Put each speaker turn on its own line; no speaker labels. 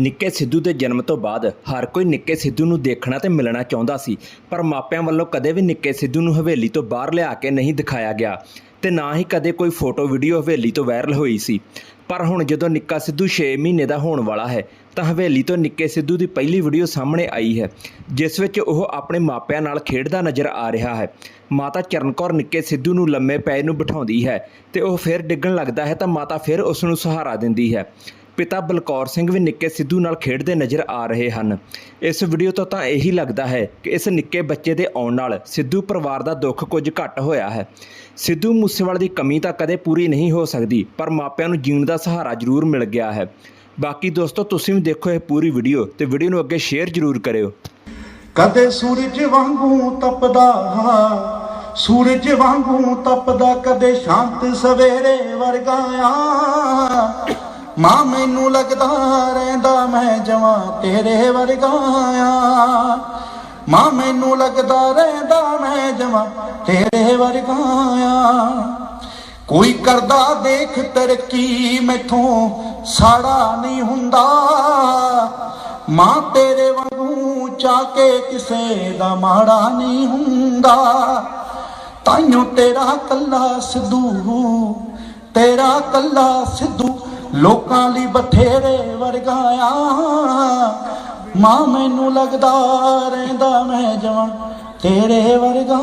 ਨਿੱਕੇ ਸਿੱਧੂ ਦੇ ਜਨਮ ਤੋਂ ਬਾਅਦ ਹਰ ਕੋਈ ਨਿੱਕੇ ਸਿੱਧੂ ਨੂੰ ਦੇਖਣਾ ਤੇ ਮਿਲਣਾ ਚਾਹੁੰਦਾ ਸੀ, ਪਰ ਮਾਪਿਆਂ ਵੱਲੋਂ ਕਦੇ ਵੀ ਨਿੱਕੇ ਸਿੱਧੂ ਨੂੰ ਹਵੇਲੀ ਤੋਂ ਬਾਹਰ ਲਿਆ ਕੇ ਨਹੀਂ ਦਿਖਾਇਆ ਗਿਆ ਤੇ ਨਾ ਹੀ ਕਦੇ ਕੋਈ ਫੋਟੋ, ਵੀਡੀਓ ਹਵੇਲੀ ਤੋਂ ਵਾਇਰਲ ਹੋਈ ਸੀ। ਪਰ ਹੁਣ ਜਦੋਂ ਨਿੱਕਾ ਸਿੱਧੂ 6 ਮਹੀਨੇ ਦਾ ਹੋਣ ਵਾਲਾ ਹੈ, ਤਾਂ ਹਵੇਲੀ ਤੋਂ ਨਿੱਕੇ ਸਿੱਧੂ ਦੀ ਪਹਿਲੀ ਵੀਡੀਓ ਸਾਹਮਣੇ ਆਈ ਹੈ, ਜਿਸ ਵਿੱਚ ਉਹ ਆਪਣੇ ਮਾਪਿਆਂ ਨਾਲ ਖੇਡਦਾ ਨਜ਼ਰ ਆ ਰਿਹਾ ਹੈ। ਮਾਤਾ ਚਰਨ ਕੌਰ ਨਿੱਕੇ ਸਿੱਧੂ ਨੂੰ ਲੰਮੇ ਪੈ ਨੂੰ ਬਿਠਾਉਂਦੀ ਹੈ ਤੇ ਉਹ ਫਿਰ ਡਿੱਗਣ ਲੱਗਦਾ ਹੈ ਤਾਂ ਮਾਤਾ ਫਿਰ ਉਸ ਨੂੰ ਸਹਾਰਾ ਦਿੰਦੀ ਹੈ। ਪਿਤਾ ਬਲਕੌਰ ਸਿੰਘ ਵੀ ਨਿੱਕੇ ਸਿੱਧੂ ਨਾਲ ਖੇਡਦੇ ਨਜ਼ਰ ਆ ਰਹੇ ਹਨ। ਇਸ ਵੀਡੀਓ ਤੋਂ ਤਾਂ ਇਹੀ ਲੱਗਦਾ ਹੈ ਕਿ ਇਸ ਨਿੱਕੇ ਬੱਚੇ ਦੇ ਆਉਣ ਨਾਲ ਸਿੱਧੂ ਪਰਿਵਾਰ ਦਾ ਦੁੱਖ ਕੁਝ ਘੱਟ ਹੋਇਆ ਹੈ। ਸਿੱਧੂ ਮੂਸੇਵਾਲੇ ਦੀ ਕਮੀ ਤਾਂ ਕਦੇ ਪੂਰੀ ਨਹੀਂ ਹੋ ਸਕਦੀ, ਪਰ ਮਾਪਿਆਂ ਨੂੰ ਜੀਣ ਦਾ ਸਹਾਰਾ ਜ਼ਰੂਰ ਮਿਲ ਗਿਆ ਹੈ। ਬਾਕੀ ਦੋਸਤੋ, ਤੁਸੀਂ ਵੀ ਦੇਖੋ ਇਹ ਪੂਰੀ ਵੀਡੀਓ ਤੇ ਵੀਡੀਓ ਨੂੰ ਅੱਗੇ ਸ਼ੇਅਰ ਜ਼ਰੂਰ ਕਰਿਓ।
ਕਦੇ ਸੂਰਜ ਵਾਂਗੂ ਤਪਦਾ ਸੂਰਜ ਵਾਂਗੂ ਤਪਦਾ ਕਦੇ ਸ਼ਾਂਤ ਸਵੇਰੇ ਵਰਗਾ ਆ। ਮਾਂ ਮੈਨੂੰ ਲੱਗਦਾ ਰਹਿੰਦਾ ਮੈਂ ਜਵਾਂ ਤੇਰੇ ਵਰਗਾ ਆ। ਮਾਂ ਮੈਨੂੰ ਲੱਗਦਾ ਰਹਿੰਦਾ ਮੈਂ ਜਵਾਂ ਤੇਰੇ ਵਰਗਾ ਆ। ਕੋਈ ਕਰਦਾ ਦੇਖ ਤਰੱਕੀ ਮੈਥੋਂ ਸਾੜਾ ਨਹੀਂ ਹੁੰਦਾ। ਮਾਂ ਤੇਰੇ ਵਾਂਗੂ ਚਾ ਕੇ ਕਿਸੇ ਦਾ ਮਾੜਾ ਨਹੀਂ ਹੁੰਦਾ। ਤਾਈਓ ਤੇਰਾ ਕੱਲਾ ਸਿੱਧੂ, ਤੇਰਾ ਕੱਲਾ ਸਿੱਧੂ ਲੋਕਾਂ ਲਈ ਬਥੇਰੇ ਵਰਗਾ ਆ। ਮਾਂ ਮੈਨੂੰ ਲੱਗਦਾ ਰਹਿੰਦਾ ਮੈਂ ਜਵਾਂ ਤੇਰੇ ਵਰਗਾ